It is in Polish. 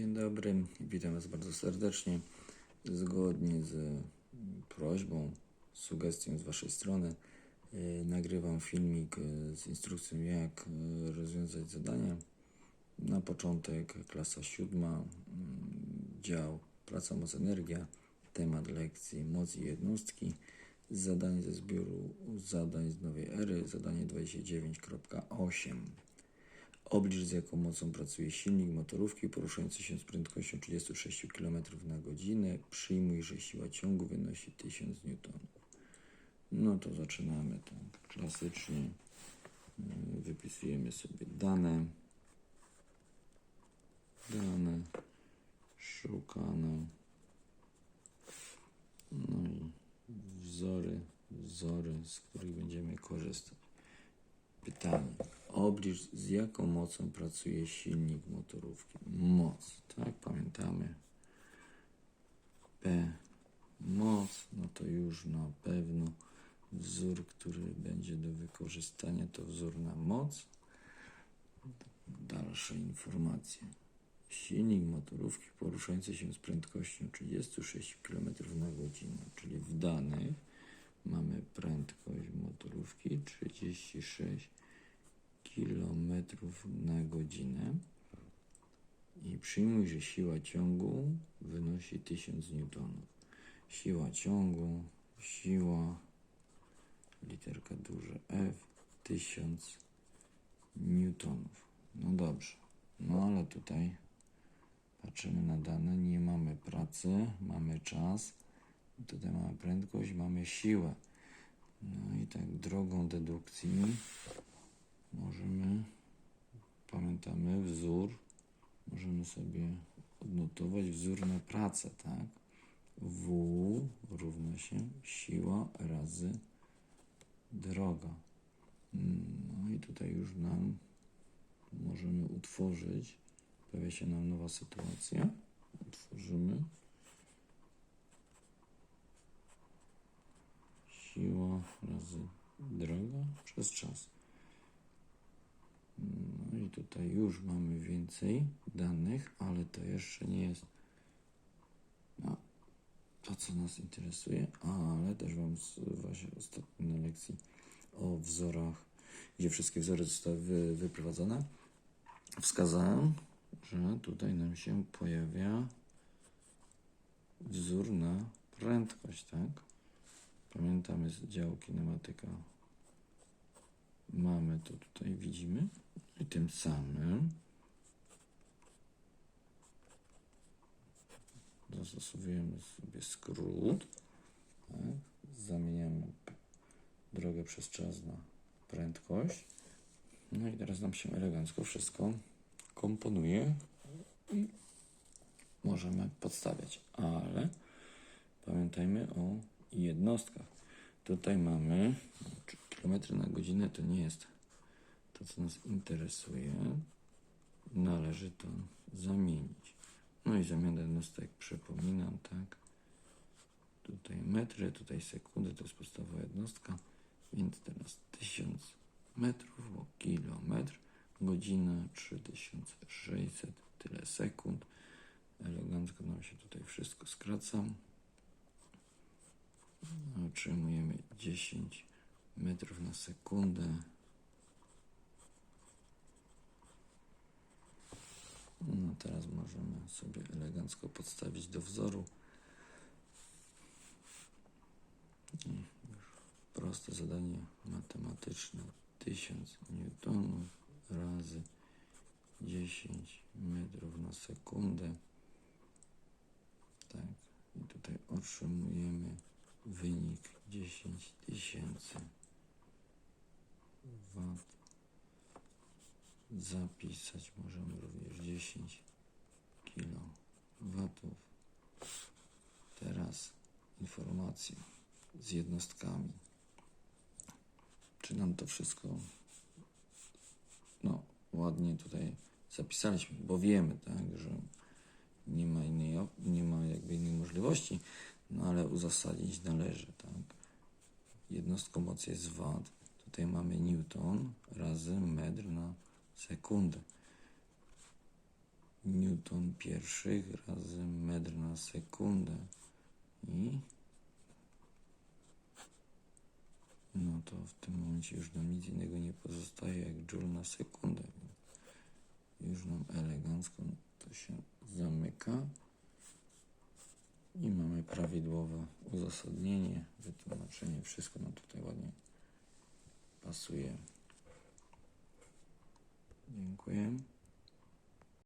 Dzień dobry, witam Was bardzo serdecznie. Zgodnie z prośbą, sugestią z Waszej strony, e, nagrywam filmik e, z instrukcją, jak e, rozwiązać zadania. Na początek klasa siódma, mm, dział praca, moc, energia, temat lekcji moc i jednostki, zadanie ze zbioru zadań z nowej ery, zadanie 29.8. Oblicz z jaką mocą pracuje silnik motorówki poruszający się z prędkością 36 km na godzinę. Przyjmuj, że siła ciągu wynosi 1000 N. No to zaczynamy tak klasycznie. Yy, Wypisujemy sobie dane. Dane szukane. No i wzory, wzory, z których będziemy korzystać. Pytanie. Oblicz z jaką mocą pracuje silnik motorówki. Moc, tak? Pamiętamy. P. Moc, no to już na pewno wzór, który będzie do wykorzystania, to wzór na moc. Dalsze informacje. Silnik motorówki poruszający się z prędkością 36 km na godzinę, czyli w danych mamy prędkość motorówki 36 km na godzinę i przyjmuj, że siła ciągu wynosi 1000 N. Siła ciągu, siła, literka duża F, 1000 newtonów. No dobrze, no ale tutaj patrzymy na dane, nie mamy pracy, mamy czas, tutaj mamy prędkość, mamy siłę. No i tak drogą dedukcji możemy, pamiętamy wzór, możemy sobie odnotować wzór na pracę, tak? W równa się siła razy droga. No i tutaj już nam możemy utworzyć, pojawia się nam nowa sytuacja. Utworzymy siła razy droga przez czas. No i tutaj już mamy więcej danych, ale to jeszcze nie jest no, to, co nas interesuje, ale też Wam z właśnie ostatnio na lekcji o wzorach, gdzie wszystkie wzory zostały wy, wyprowadzone, wskazałem, że tutaj nam się pojawia wzór na prędkość, tak? Pamiętamy z działu kinematyka. Mamy to tutaj, widzimy. I tym samym zastosujemy sobie skrót. Tak? Zamieniamy drogę przez czas na prędkość. No i teraz nam się elegancko wszystko komponuje i możemy podstawiać, ale pamiętajmy o jednostkach. Tutaj mamy kilometry na godzinę, to nie jest to, co nas interesuje. Należy to zamienić. No i zamiana jednostek, przypominam, tak. Tutaj metry, tutaj sekundy, to jest podstawowa jednostka, więc teraz 1000 metrów, bo kilometr, godzina 3600, tyle sekund. Elegancko nam się tutaj wszystko skraca. Otrzymujemy 10 metrów na sekundę. No teraz możemy sobie elegancko podstawić do wzoru. I proste zadanie matematyczne. 1000 newtonów razy 10 metrów na sekundę. Tak. I tutaj otrzymujemy wynik 10 tysięcy wat. Zapisać możemy również 10 kilo watów. Teraz informacje z jednostkami. Czy nam to wszystko no ładnie tutaj zapisaliśmy, bo wiemy, tak, że nie ma innej, nie ma jakby innej możliwości, no ale uzasadnić należy, tak. Jednostką mocy jest watt, tutaj mamy newton razy metr na sekundę. newton pierwszych razy metr na sekundę. I no to w tym momencie już nam nic innego nie pozostaje jak joule na sekundę. Już nam elegancko to się zamyka. I mamy prawidłowe uzasadnienie, wytłumaczenie. Wszystko nam tutaj ładnie pasuje. Dziękuję.